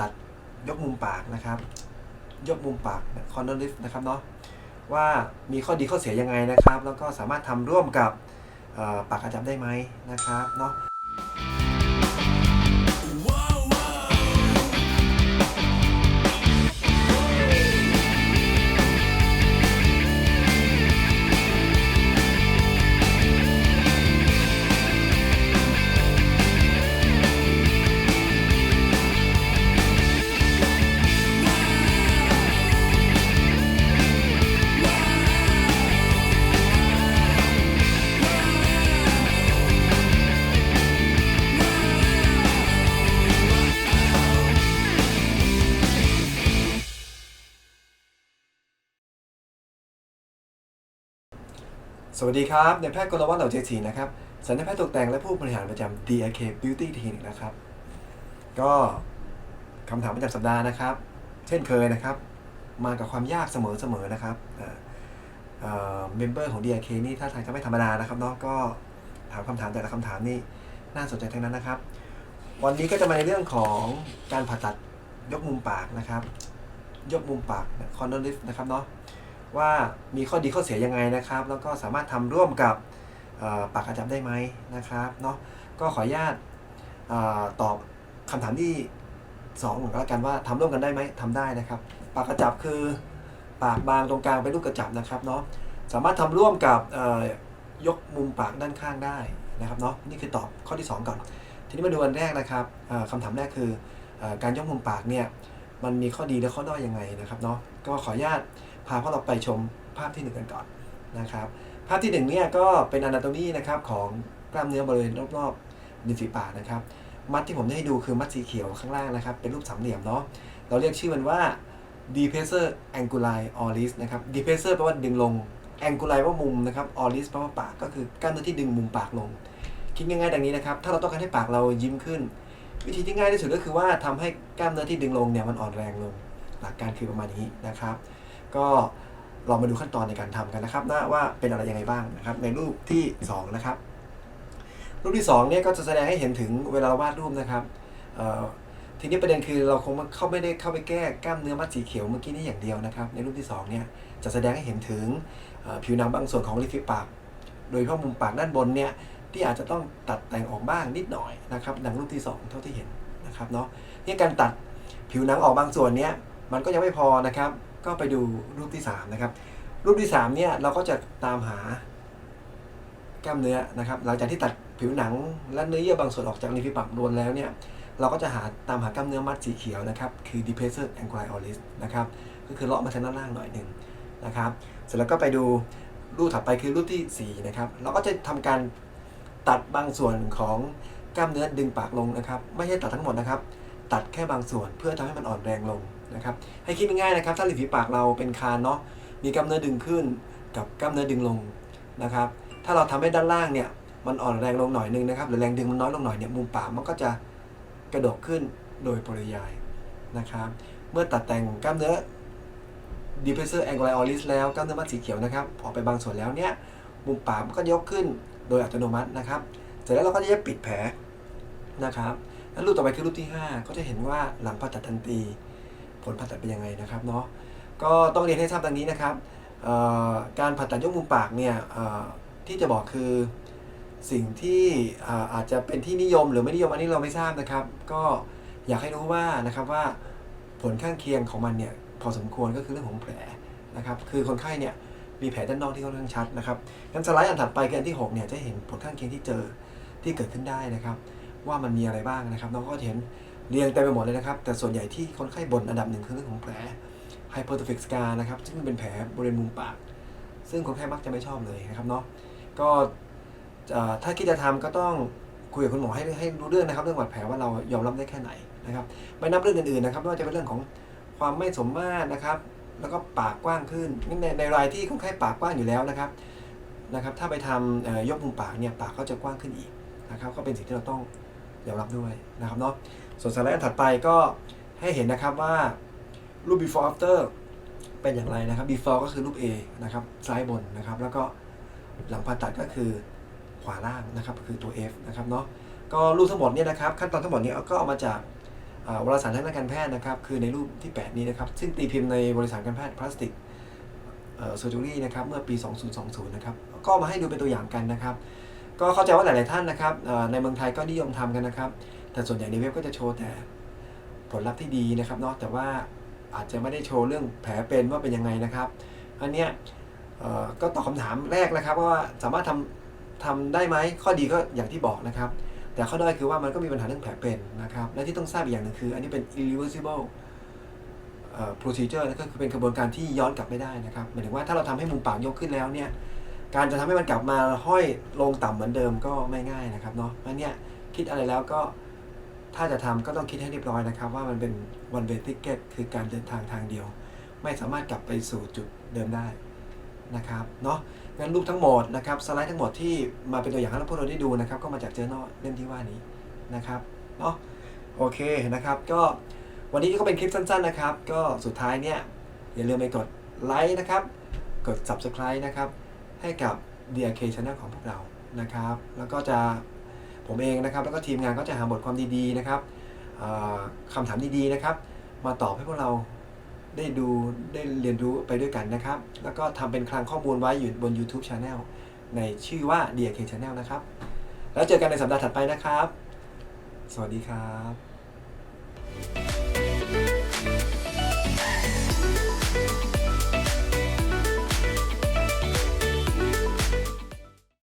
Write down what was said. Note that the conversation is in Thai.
ตัดยกมุมปากนะครับ ยกมุมปากคอนเนอร์ลิฟนะครับเนาะว่ามีข้อดีข้อเสียยังไงนะครับ แล้วก็สามารถทำร่วมกับปากกระจับได้ไหมนะครับเนาะ สวัสดีครับนายแพทย์กรวัตเหล่าเจศรีนะครับสัญญาแพทย์ตกแต่งและผู้บริหารประจำ DRK Beauty Clinic นะครับ ก็คำถามประจำสัปดาห์นะครับ เช่นเคยนะครับ มากับความยากเสมอๆนะครับเมมเบอร์ของ DRK นี่ถ้าทางจะไม่ธรรมดานะครับเนาะก็ถามคำถามแต่ละคำถามนี่น่าสนใจทั้งนั้นนะครับ วันนี้ก็จะมาในเรื่องของการผ่าตัดยกมุมปากนะครับ ยกมุมปากคอนเนอร์ลิฟนะครับเนาะ ว่ามีข้อดีข้อเสียยังไงนะครับ แล้วก็สามารถทำร่วมกับปากกระจับได้ไหมนะครับเนาะก็ขออนุญาตตอบคำถามที่2องก็แล้วกันว่าทำร่วมกันได้ไหมทำได้นะครับ ปากกระจับคือปากบางตรงกลางเป็นลูกกระจับนะครับเนาะสามารถทำร่วมกับยกมุมปากด้านข้างได้นะครับเนาะนี่คือตอบข้อที่ 2 ก่อน ทีนี้มาดูอันแรกนะครับเอ่อคำถามแรกคืออการยกมุมปากเนี่ยมันมีข้อดีและข้อด้อยยังไงนะครับเนาะก็ขออนุญาต พาพวกเราไปชมภาพที่หนึ่งกันก่อนนะครับ ภาพที่หนึ่งเนี่ยก็เป็นอนาโตมีนะครับของกล้ามเนื้อบริเวณรอบๆริมฝีปากนะครับ มัดที่ผมได้ให้ดูคือมัดสีเขียวข้างล่างนะครับ เป็นรูปสามเหลี่ยมเนาะเราเรียกชื่อมันว่า depressor anguli oris นะครับ depressor แปลว่าดึงลง anguli ว่ามุมนะครับ oris แปลว่าปากก็คือกล้ามเนื้อที่ดึงมุมปากลง คิดง่ายๆดังนี้นะครับ ถ้าเราต้องการให้ปากเรายิ้มขึ้น วิธีที่ง่ายที่สุดก็คือว่าทำให้กล้ามเนื้อที่ดึงลงเนี่ยมันอ่อนแรงลง หลักการคือประมาณนี้นะครับ ก็ลองมาดูขั้นตอนในการทำกันนะครับนะว่าเป็นอะไรยังไงบ้างนะครับในรูปที่ 2 นะครับ รูปที่2เนี่ยก็จะแสดงให้เห็นถึงเวลาวาดรูปนะครับทีนี้ประเด็นคือเราคงเข้าไม่ได้เข้าไปแก้กล้ามเนื้อมัดสีเขียวเมื่อกี้นี้อย่างเดียวนะครับ ในรูปที่2เนี่ยจะแสดงให้เห็นถึงผิวหนังบางส่วนของริมฝีปาก โดยเฉพาะมุมปากด้านบนเนี่ยที่อาจจะต้องตัดแต่งออกบ้างนิดหน่อยนะครับดังรูปที่ 2 เท่าที่เห็นนะครับเนาะนี่การตัดผิวหนังออกบางส่วนเนี่ยมันก็ยังไม่พอนะครับ ก็ไปดูรูปที่3นะครับรูปที่3เนี่ยเราก็จะตามหากล้ามเนื้อนะครับ หลังจากที่ตัดผิวหนังและเนื้อเยื่อบางส่วนออกจากริมฝีปากโดนแล้วเนี่ยเราก็จะหาตามหากล้ามเนื้อมัดสีเขียวนะครับ คือ depressor anguli oris นะครับ ก็คือเลาะมาทางด้านล่างหน่อยหนึ่งนะครับ เสร็จแล้วก็ไปดูรูปถัดไปคือรูปทีสี่4 นะครับ เราก็จะทำการตัดบางส่วนของกล้ามเนื้อดึงปากลงนะครับ ไม่ใช่ตัดทั้งหมดนะครับ ตัดแค่บางส่วนเพื่อทำให้มันอ่อนแรงลง นะครับให้คิดง่ายๆนะครับ ถ้าริมฝีปากเราเป็นคานเนาะมีกล้ามเนื้อดึงขึ้นกับกล้ามเนื้อดึงลงนะครับ ถ้าเราทำให้ด้านล่างเนี่ยมันอ่อนแรงลงหน่อยนึงนะครับหรือแรงดึงมันน้อยลงหน่อยเนี่ยมุมปากมันก็จะกระดกขึ้นโดยปริยายนะครับ เมื่อตัดแต่งกล้ามเนื้อ depressor anguli oris แล้วกล้ามเนื้อมัดสีเขียวนะครับออกไปบางส่วนแล้วเนี่ยมุมปากมันก็ยกขึ้นโดยอัตโนมัตินะครับ เสร็จแล้วเราก็จะปิดแผลนะครับแล้วรูปต่อไปคือรูปที่ 5 ก็จะเห็นว่าหลังผ่าตัดทันที ผลผ่าตัดเป็นยังไงนะครับเนาะก็ต้องเรียนให้ทราบดังนี้นะครับการผ่าตัดยกมุมปากเนี่ยที่จะบอกคือสิ่งที่อ่าอาจจะเป็นที่นิยมหรือไม่นิยมอันนี้เราไม่ทราบนะครับ ก็อยากให้รู้ว่านะครับว่าผลข้างเคียงของมันเนี่ยพอสมควรก็คือเรื่องของแผลนะครับคือคนไข้เนี่ยมีแผลด้านนอกที่ค่อนข้างชัดนะครับงั้นสไลด์อันถัดไปคืออันที่ 6 เนี่ยจะเห็นผลข้างเคียงที่เจอที่เกิดขึ้นได้นะครับ ว่ามันมีอะไรบ้างนะครับเราก็จะเห็น เรียงเต็มไปหมดเลยนะครับ แต่ส่วนใหญ่ที่คนไข้บ่นอันดับหนึ่งคือเรื่องของแผล hypertrophic scar นะครับ ซึ่งเป็นแผลบริเวณมุมปาก ซึ่งคนไข้มักจะไม่ชอบเลยนะครับเนาะก็ถ้าคิดจะทำก็ต้องคุยกับคุณหมอให้ให้รู้เรื่องนะครับ เรื่องบาดแผลว่าเรายอมรับได้แค่ไหนนะครับไม่นับเรื่องอื่นๆนะครับไม่ว่าจะเป็นเรื่องของความไม่สมมาตรนะครับ แล้วก็ปากกว้างขึ้นในในรายที่คนไข้ปากกว้างอยู่แล้วนะครับนะครับ ถ้าไปทำยกมุมปากเนี่ยปากก็จะกว้างขึ้นอีกนะครับ ก็เป็นสิ่งที่เราต้องยอมรับด้วยนะครับเนาะ ส่วนสไลด์ถัดไปก็ให้เห็นนะครับว่ารูป before after เป็นอย่างไรนะครับ before ก็คือรูป A นะครับซ้ายบนนะครับ แล้วก็หลังผ่าตัดก็คือขวาล่างนะครับคือตัว F นะครับเนาะก็รูปทั้งหมดเนี่ยนะครับขั้นตอนทั้งหมดนี้ก็เอามาจากอ่าวารสารทางด้านการแพทย์นะครับคือในรูปที่ 8 นี้นะครับ ซึ่งตีพิมพ์ในบริษัทการแพทย์พลาสติกเอ่อ surgery นะครับเมื่อปี 2020 นะครับก็มาให้ดูเป็นตัวอย่างกันนะครับ ก็เข้าใจว่าหลาย ๆ ท่านนะครับในเมืองไทยก็นิยมทำกันนะครับ แต่ส่วนใหญ่ในเว็บก็จะโชว์แต่ผลลัพธ์ที่ดีนะครับเนาะแต่ว่าอาจจะไม่ได้โชว์เรื่องแผลเป็นว่าเป็นยังไงนะครับอันเนี้ยก็ตอบคำถามแรกนะครับว่าสามารถทำทำได้ไหมข้อดีก็อย่างที่บอกนะครับ แต่ข้อด้อยคือว่ามันก็มีปัญหาเรื่องแผลเป็นนะครับและที่ต้องทราบอีกอย่างหนึ่งคือ อันนี้เป็น irreversible procedure นะก็คือเป็นกระบวนการที่ย้อนกลับไม่ได้นะครับหมายถึงว่าถ้าเราทำให้มุมปากยกขึ้นแล้วเนี่ยการจะทำให้มันกลับมาห้อยลงต่ำเหมือนเดิมก็ไม่ง่ายนะครับเนาะเพราะเนี่ยคิดอะไรแล้วก็ ถ้าจะทำก็ต้องคิดให้เรียบร้อยนะครับ ว่ามันเป็น one way ticket คือการเดินทางทางเดียว ไม่สามารถกลับไปสู่จุดเดิมได้นะครับเนาะงั้นรูปทั้งหมดนะครับสไลด์ทั้งหมดที่มาเป็นตัวอย่างให้พวกเราได้ดูนะครับ ก็มาจากเจอ r n น l เล่มที่ว่านี้นะครับเนาะโอเคนะครับก็วันนี้ก็เป็นคลิปสั้นๆนะครับ ก็สุดท้ายเนี่ยอย่าลืมไปกดไลค์นะครับ กด subscribe นะครับ ให้กับ DRK Channel ของพวกเรานะครับ แล้วก็จะ ผมเองนะครับ แล้วก็ทีมงานก็จะหาบทความดีๆนะครับคำคำถามดีๆนะครับ มาตอบให้พวกเราได้ดูได้เรียนรู้ไปด้วยกันนะครับ แล้วก็ทำเป็นคลังข้อมูลไว้อยู่บน YouTube Channel ในชื่อว่า DRK Channel นะครับ แล้วเจอกันในสัปดาห์ถัดไปนะครับ สวัสดีครับ